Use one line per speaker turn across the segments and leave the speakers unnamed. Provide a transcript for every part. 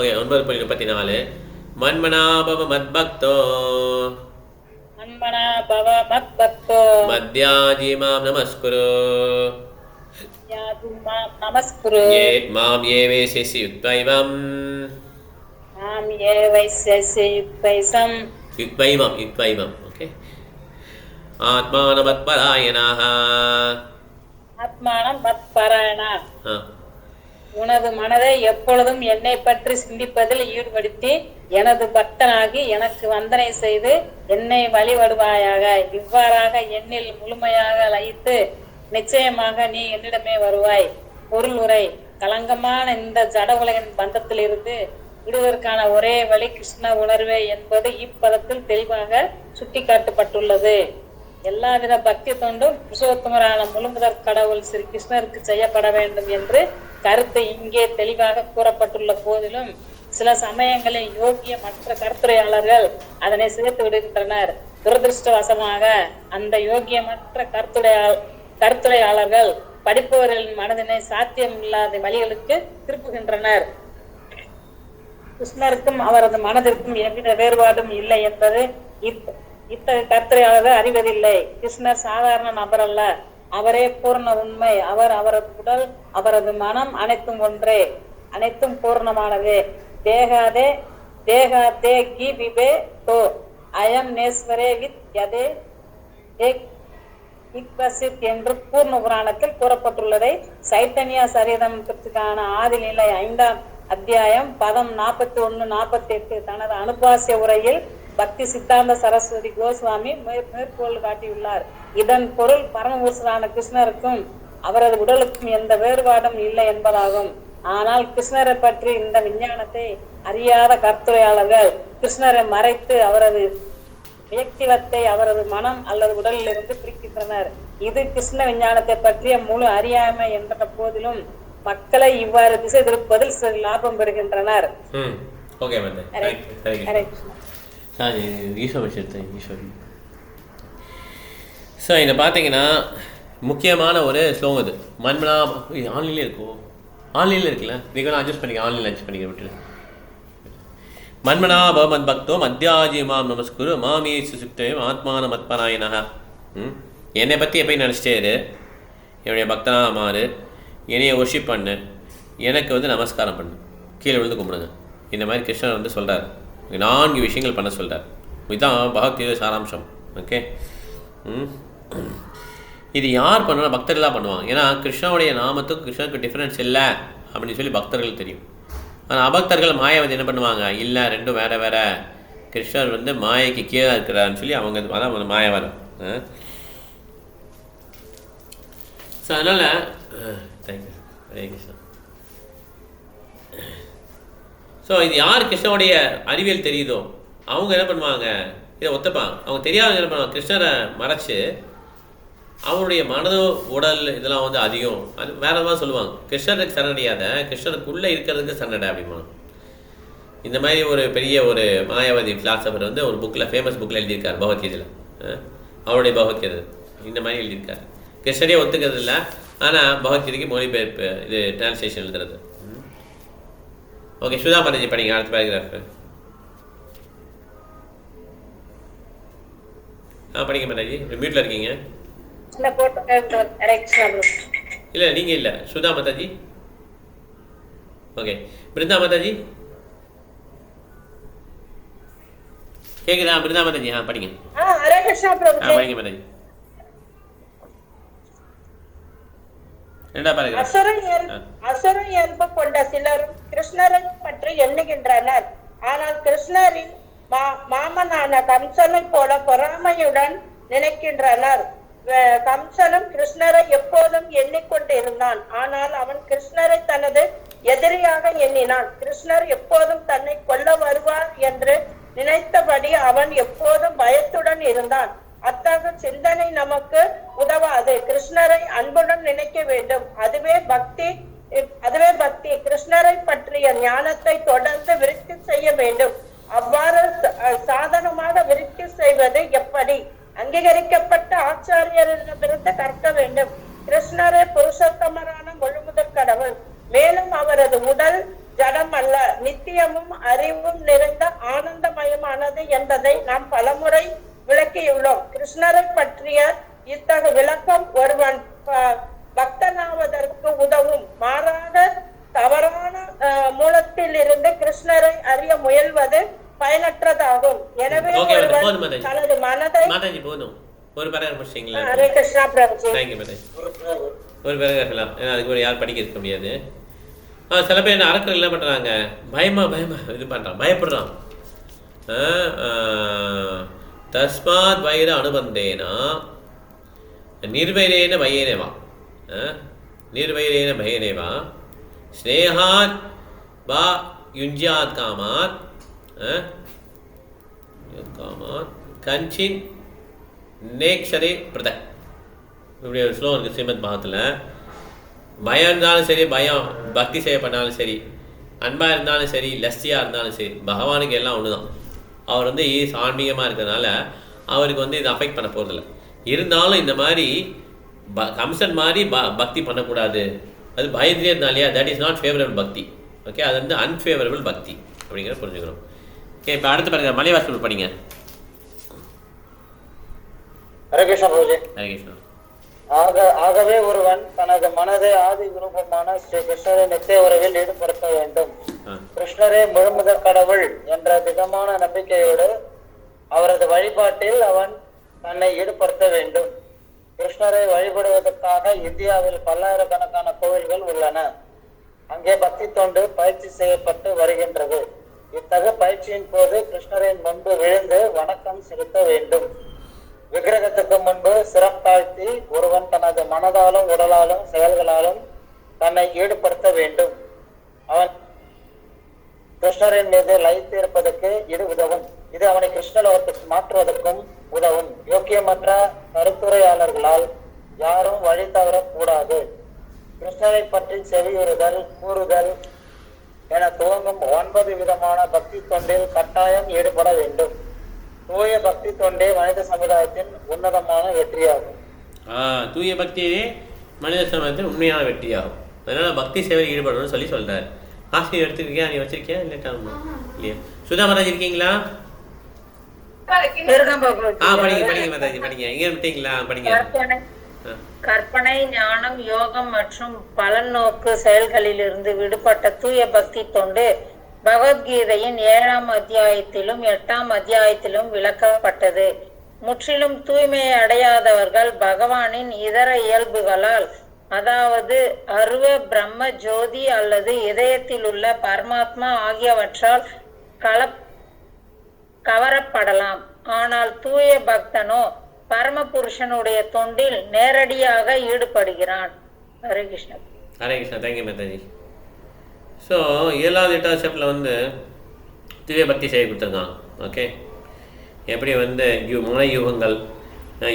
Okay ஒன்பது புள்ளி முப்பத்தி நாலு மன்மனாபவ மத்பக்தோ
மன்மனா பவ மத் பக்தோ
மத்யாஜி மாம் நமஸ்குரு
நமஸ்குரு
ஏ மாம் ஏ வேசிசி யுக்தைவம்
மாம் ஏ வைஸ்யசி யுக்தைசம்
யுக்வைவம் யுக்வைவம் ஓகே ஆத்மானமத்பராயணாக
ஆத்மானம் மத் பராயணா
ஆ
உனது மனதை எப்பொழுதும் என்னை பற்றி சிந்திப்பதில் ஈடுபடுத்தி எனது பக்தனாகி எனக்கு வந்தனை செய்து என்னை வழிபடுவாயாக. இவ்வாறாக என்னில் முழுமையாக லயித்து நிச்சயமாக நீ என்னிடமே வருவாய். பொருள் உரை. கலங்கமான இந்த ஜட உலகின் பந்தத்திலிருந்து விடுவதற்கான ஒரே வழி கிருஷ்ண உணர்வே என்பது இப்பதத்தில் தெளிவாக சுட்டிக்காட்டப்பட்டுள்ளது. எல்லாவித பக்தி தொண்டும் புருஷோத்தமரான முழுமுதற் கடவுள் ஸ்ரீ கிருஷ்ணருக்கு செய்யப்பட வேண்டும் என்று கருத்து இங்கே தெளிவாக கூறப்பட்டுள்ள போதிலும் சில சமயங்களில் யோகிய மற்ற கருத்துரையாளர்கள் அதனை சேர்த்து விடுகின்றனர். துரதிருஷ்டவசமாக அந்த யோகியமற்ற கருத்துரையா கருத்துரையாளர்கள் படிப்பவர்களின் மனதினை சாத்தியமில்லாத வழிகளுக்கு திருப்புகின்றனர். கிருஷ்ணருக்கும் அவரது மனதிற்கும் எவ்வித வேறுபாடும் இல்லை என்பது இத்தகைய கர்த்தரை அளவு அறிவதில்லை. கிருஷ்ணர் சாதாரண நபர் அல்ல. அவரே பூர்ண உண்மை. அவர் அவரது உடல் அவரது மனம் அனைத்தும் ஒன்றே. அனைத்தும் பூர்ணமானது. தேகாதே தேகாதே கி விபே தோ. அயம் நேஸ்வரே வித் யதே. இக்வசித் என்று பூர்ண புராணத்தில் கூறப்பட்டுள்ளதை சைத்தன்யா சரிதமத்துக்கான ஆதிநிலை ஐந்தாம் அத்தியாயம் பதம் நாற்பத்தி ஒன்னு நாற்பத்தி எட்டு தனது அனுபாசிய உரையில் பக்தி சித்தாந்த சரஸ்வதி கோஸ்வாமி மேற்- மேற்கோள் காட்டியுள்ளார். இதன் பொருள் பரமபுருஷரான கிருஷ்ணருக்கும் அவரது உடலுக்கும் எந்த வேறுபாடும் இல்லை என்பதாகும். ஆனால் கிருஷ்ணரை பற்றி இந்த விஞ்ஞானத்தை அறியாத கருத்துரையாளர்கள் கிருஷ்ணரை மறைத்து அவரது வியக்திவத்தை அவரது மனம் அல்லது உடலில் இருந்து பிரிக்கின்றனர். இது கிருஷ்ண விஞ்ஞானத்தை பற்றிய முழு அறியாமை என்ற போதிலும் மக்களை இவ்வாறு திசை திருப்பதில் சிறு லாபம் பெறுகின்றனர்.
ம் ஓகே சார் ஈஸ்வர விஷயத்தை ஈஸ்வரி ஸோ இதை பார்த்தீங்கன்னா முக்கியமான ஒரு ஸ்லோகம் இது. மண்மனா ஆன்லைன்லேயே இருக்கோ? ஆன்லைனில் இருக்குல்ல? நீங்கள் அட்ஜஸ்ட் பண்ணிக்க ஆன்லைனில் அட்ஜஸ்ட் பண்ணிக்க விட்டுரு. மன்மனா பவமத் பக்தோ மத்தியாஜி மாம் நமஸ்குரு மாமி சுசுக்தயம் ஆத்மான மத்பராயணா ம்? என்னை பற்றி எப்பயும் நினச்சிட்டே இரு. என்னுடைய பக்தனாக மாறு. என்னைய ஒர்ஷிப் பண்ணு. எனக்கு வந்து நமஸ்காரம் பண்ணு. கீழே விழுந்து கும்பிடுங்க. இந்த மாதிரி கிருஷ்ணன் வந்து சொல்கிறார் நான்கு விஷயங்கள் பண்ண சொல்கிறார் இதுதான் பகவத்கீதை சாராம்சம். ஓகே? ம். இது யார் பண்ணலாம் பக்தர்களாக பண்ணுவாங்க. ஏன்னா கிருஷ்ணனுடைய நாமத்துக்கும் கிருஷ்ணனுக்கு டிஃப்ரென்ஸ் இல்லை அப்படின்னு சொல்லி பக்தர்கள் தெரியும். ஆனால் அபக்தர்கள் மாயாவதி என்ன பண்ணுவாங்க? இல்லை ரெண்டும் வேறு வேறு. கிருஷ்ணர் வந்து மாயைக்கு கீழே இருக்கிறாருன்னு சொல்லி அவங்க அதான் மாயவரம் ஸோ அதனால் thank you Hare Krishna so இது யார் கிருஷ்ணனுடைய அறிவியல் தெரியுதோ அவங்க என்ன பண்ணுவாங்க? இதை ஒத்துப்பாங்க. அவங்க தெரியாதவங்க என்ன பண்ணுவாங்க? கிருஷ்ணரை மறைச்சு அவருடைய மனது உடல் இதெல்லாம் வந்து அதிகம். அது வேற மாதிரி சொல்லுவாங்க. கிருஷ்ணருக்கு சரணடையாத கிருஷ்ணனுக்குள்ளே இருக்கிறதுக்கு சரணடை அப்படிமா இந்த மாதிரி ஒரு பெரிய ஒரு மாயாவதி பிலாசபர் வந்து ஒரு புக்கில் ஃபேமஸ் புக்கில் எழுதியிருக்கார் பகவத்கீதையில். அவருடைய பகவத்கீதை. இந்த மாதிரி எழுதியிருக்காரு. கிருஷ்ணரே ஒத்துக்கிறது இல்லை ஆனால் பகவத்கீதைக்கு மொழிபெயர்ப்பு இது டிரான்ஸ்லேஷன் எழுதுறது. ஓகே சுதா பாரதி படிங்க அடுத்த பேராகிராஃப் ஆ படிங்க மாதாஜி மியூட்டில் இருக்கீங்க. இல்லை நீங்கள் இல்லை சுதா மாதாஜி ஓகே பிருந்தா மாதாஜி கேக்குதா பிருந்தா மாதாஜி ஆ படிங்க.
ஆ
படிங்க மாதாஜி ரெண்டா பாருங்க
அசுரன் என்பு கொண்ட சிலரும் கிருஷ்ணரை பற்றி எண்ணுகின்றனர். ஆனால் கிருஷ்ணரின் மா- மாமனான கம்சனை போல பொறாமையுடன் நினைக்கின்றனர். கம்சனும் கிருஷ்ணரை எப்போதும் எண்ணிக்கொண்டிருந்தான். ஆனால் அவன் கிருஷ்ணரை தனது எதிரியாக எண்ணினான். கிருஷ்ணர் எப்போதும் தன்னை கொல்ல வருவார் என்று நினைத்தபடி அவன் எப்போதும் பயத்துடன் இருந்தான். அத்தகைய சிந்தனை நமக்கு உதவாது. கிருஷ்ணரை அன்புடன் நினைக்க வேண்டும். அதுவே பக்தி அதுவே பக்தி. கிருஷ்ணரை பற்றிய ஞானத்தை தொடர்ந்து விருத்தி செய்ய வேண்டும். அவ்வாறு சாதனமாக விருத்தி செய்வது எப்படி? அங்கீகரிக்கப்பட்ட ஆச்சாரியரிடமிருந்து கற்க வேண்டும். கிருஷ்ணரே புருஷோத்தமரான முழுமுதற் கடவுள். மேலும் அவரது உடல் ஜடம் அல்ல. நித்தியமும் அறிவும் நிறைந்த ஆனந்தமயமானது என்பதை நாம் பலமுறை விளக்கியுள்ளோம். கிருஷ்ணரை பற்றிய இத்தகைய விளக்கம் ஒருவன் பக்தனாவதற்கு உதவும். மாறாக தவறான மூலத்தில் இருந்து கிருஷ்ணரை அறிய முயல்வது பயனற்றதாகும். எனவே. தனது மனதை
ஒரு பேராக முடிச்சிங்களா?
Hare Krishna Prabhuji.
Thank you Mataji. ஒரு பேராக இருக்கலாம் ஏன்னா அதுக்கு ஒரு யாரும் படிக்க இருக்க முடியாது. சில பேர் என்ன அரக்கர் என்ன பண்ணுறாங்க பயமா பயமா இது பண்ணுறான் பயப்படுறான். தஸ்மாத் வைர அனுபந்தேனா நிர்வைரேன பயனேவா ஆ, நிர்வைரேன பயனேவா ஸ்னேகாத் வா யுஞ்சியாத் காமாத் ஆ, காமாத் கஞ்சின் நேக்ஷரே பிரத. இப்படி ஒரு ஸ்லோ இருக்குது ஸ்ரீமத் பாகத்தில். பயம் இருந்தாலும் சரி பயம் பக்தி செய்யப்பட்டாலும் சரி அன்பாக இருந்தாலும் சரி லஸ்தியாக இருந்தாலும் சரி பகவானுக்கு எல்லாம் ஒன்று தான் அவர் வந்து ஆன்மீகமாக இருக்கிறதுனால அவருக்கு வந்து இதை அஃபெக்ட் பண்ண போகிறதில்ல இருந்தாலும் இந்த மாதிரி ப கம்சன் மாதிரி ப பக்தி பண்ணக்கூடாது. அது பயத்திலே இருந்தாலையா தட் இஸ் நாட் ஃபேவரபிள் பக்தி. ஓகே அது வந்து அன்ஃபேவரபிள் பக்தி. அப்படிங்கிறத புரிஞ்சுக்கணும். ஓகே இப்போ அடுத்து பாருங்க. மலைவாசல் படிங்க.
ஆகவே ஒருவன் தனது மனதை ஆதி விருப்பமான ஸ்ரீ கிருஷ்ணரை நித்திய உறவில் ஈடுபடுத்த வேண்டும். கிருஷ்ணரே முழுமுதற் கடவுள் என்ற திடமான நம்பிக்கையோடு அவரது வழிபாட்டில் அவன் தன்னை ஈடுபடுத்த வேண்டும். கிருஷ்ணரை வழிபடுவதற்காக இந்தியாவில் பல்லாயிரக்கணக்கான கோவில்கள் உள்ளன. அங்கே பக்தி தொண்டு பயிற்சி செய்யப்பட்டு வருகின்றது. இத்தகு பயிற்சியின் போது கிருஷ்ணரின் முன்பு விழுந்து வணக்கம் செலுத்த வேண்டும். விக்கிரகத்துக்கு முன்பு சிறப்பாழ்த்தி ஒருவன் தனது மனதாலும் உடலாலும் செயல்களாலும் தன்னை ஈடுபடுத்த வேண்டும். அவன் கிருஷ்ணரின் மீது லயித்திருப்பதற்கு இது உதவும். இது அவனை கிருஷ்ணலோகத்துக்கு மாற்றுவதற்கும் உதவும். யோக்கியமற்ற கருத்துரையாளர்களால் யாரும் வழி தவறக்கூடாது. கிருஷ்ணரை பற்றி செவியுறுதல் கூறுதல் என துவங்கும் ஒன்பது விதமான பக்தி தொண்டில் கட்டாயம் ஈடுபட வேண்டும். தூய பக்தி தொண்டே மனித சமுதாயத்தின் உன்னதமான வெற்றியாகும்.
தூய பக்தியே மனித சமயத்தில் உண்மையான வெற்றியாகும். அதனால் பக்தி சேவையில் ஈடுபடணும்னு சொல்லி சொல்றாரு. ஆசிரியர் எடுத்துருக்கியா? நீ வச்சிருக்கியா? இல்லைட்டா இல்லையா? சுதா மகாராஜ் இருக்கீங்களா?
கற்பனை
ஆ.
கற்பனை ஞானம் யோகம் மற்றும் பலநோக்கு செயல்களிலிருந்து விடுபட்ட தூய பக்தி தொண்டு பகவத்கீதையின் ஏழாம் அத்தியாயத்திலும் எட்டாம் அத்தியாயத்திலும் விளக்கப்பட்டது. முற்றிலும் தூய்மையை அடையாதவர்கள் பகவானின் இதர இயல்புகளால் அதாவது அருவ பிரம்ம ஜோதி அல்லது இதயத்தில் உள்ள பரமாத்மா ஆகியவற்றால் கலப் கவரப்படலாம். ஆனால் தூய பக்தனோ பரமபுருஷனுடைய தொண்டில் நேரடியாக ஈடுபடுகிறான். Hare Krishnan
Hare Krishna thank you Mataji so ஏழாவது எட்டாவது ஸ்டெப்பில் வந்து தூய பக்தி செய்ய கொடுத்துருக்கான். ஓகே எப்படி வந்து யூ மன யூகங்கள்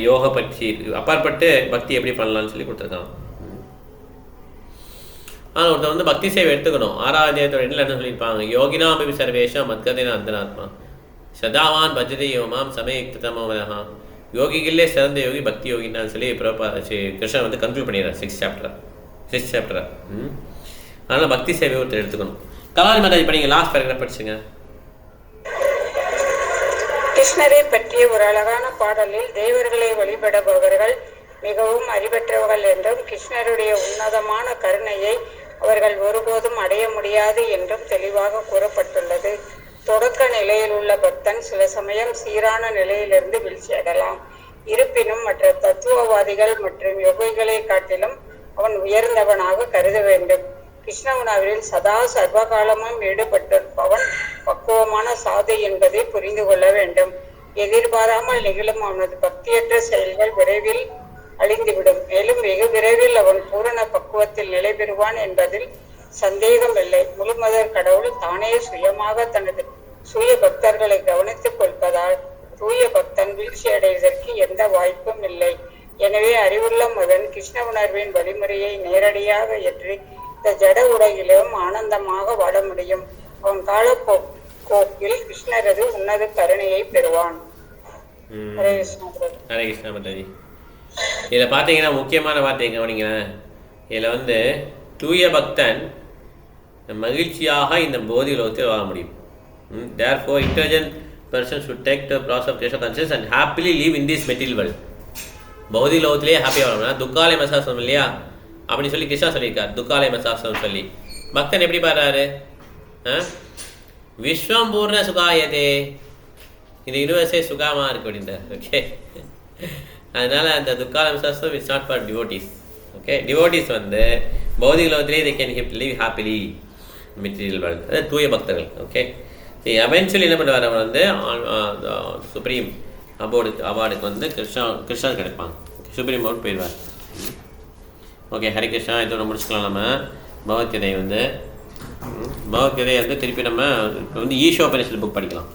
யோக பற்றி அப்பாற்பட்டு பக்தி எப்படி பண்ணலாம்னு சொல்லி கொடுத்துருக்கான். ஆனால் ஒருத்தர் வந்து பக்தி சேவை எடுத்துக்கணும். ஆறாவது எண்ணில் என்ன சொல்லியிருப்பாங்க? யோகினாமி சர்வேஷம் மத்கதின அந்தராத்மா. சதாவான் பஜதி யோமாம் சமயத்தமவனஹா யோகிகளே சிறந்த யோகி பக்தி யோகின்னு சொல்லி பிரபா கிருஷ்ணன் வந்து கன்க்ளூட் பண்ணிடுறார் சிக்ஸ் சாப்டரா சிக்ஸ் சாப்டரா ம். அதனால் பக்தி சேவை ஒருத்தர் எடுத்துக்கணும். கலாதி மாதா இப்போ நீங்கள் லாஸ்ட் பேராகிராஃப் படிச்சுங்க.
கிருஷ்ணரை பற்றிய ஒரு அழகான பாடலில் தேவர்களை வழிபடுபவர்கள் மிகவும் அறிவற்றவர்கள் என்றும் கிருஷ்ணருடைய உன்னதமான கருணையை அவர்கள் ஒருபோதும் அடைய முடியாது என்றும் தெளிவாக கூறப்பட்டுள்ளது. தொடக்க நிலையில் உள்ள பக்தன் சில சமயம் சீரான நிலையிலிருந்து வீழ்ச்சியடையலாம். இருப்பினும் மற்ற தத்துவவாதிகள் மற்றும் யோகிகளை காட்டிலும் அவன் உயர்ந்தவனாக கருத வேண்டும். கிருஷ்ண சதா சர்வகாலமும் ஈடுபட்டிருப்பவன் பக்குவமான சாது என்பதை புரிந்து கொள்ள வேண்டும். எதிர்பாராமல் நிகழும் அவனது பக்தியற்ற செயல்கள் விரைவில் அழிந்துவிடும். மேலும் வெகு விரைவில் அவன் பூரண பக்குவத்தில் நிலை பெறுவான் என்பதில் சந்தேகமில்லை. முழுமதர் கடவுள் தானே சுயமாக தனது சுய பக்தர்களை கவனித்துக் கொள்வதால் தூய பக்தன் வீழ்ச்சி அடைவதற்கு எந்த வாய்ப்பும் இல்லை. எனவே அறிவுள்ள மகன் கிருஷ்ண உணர்வின் வழிமுறையை நேரடியாக ஏற்றி இந்த ஜட உலகிலும் ஆனந்தமாக வாழ முடியும். அவன் காலப்போ கோப்பில் கிருஷ்ணரது உன்னத கருணையை பெறுவான். ஹரே கிருஷ்ணா பிரபு.
ஹரே கிருஷ்ணா மாதாஜி இதில் பார்த்தீங்கன்னா முக்கியமான வார்த்தை கவனிங்க இதில் வந்து தூய பக்தன் மகிழ்ச்சியாக இந்த போதி உலகத்தில் வாழ முடியும் therefore intelligent person should take the process of Krishna conscious and happily live in this material world பௌதிக லோகத்திலேயே ஹாப்பியாக வாழணும் துக்காலய மசாசனம் இல்லையா? அப்படின்னு சொல்லி கிருஷ்ணா சொல்லியிருக்கார். துக்காலய மசாசனம் சொல்லி. பக்தன் எப்படி பாடுறாரு? ஆ? விஸ்வம் பூர்ண சுகாயதே. இந்த யூனிவர்ஸே சுகமாக இருக்கு அப்படின்றார். ஓகே அதனால அந்த துக்கால மசாசனம் it's not for devotees okay devotees வந்து பௌதிக லோகத்திலே they can hip live happily material world அதாவது தூய பக்தர்கள் ஓகே சரி எவென்ச்சுவலி என்ன பண்ணுவார்? அவர் வந்து சுப்ரீம் அவார்டு அவார்டுக்கு வந்து கிருஷ்ணா கிருஷ்ணா கிடைப்பாங்க. சுப்ரீம் அவார்டு போயிடுவார். ஓகே ஹரி கிருஷ்ணா இதோட முடிச்சுக்கலாம் நம்ம. பகவத்கீதை வந்து ம், பகவத்கீதை வந்து திருப்பி நம்ம இப்போ வந்து ஈஷோ உபநிஷத் புக் படிக்கலாம்.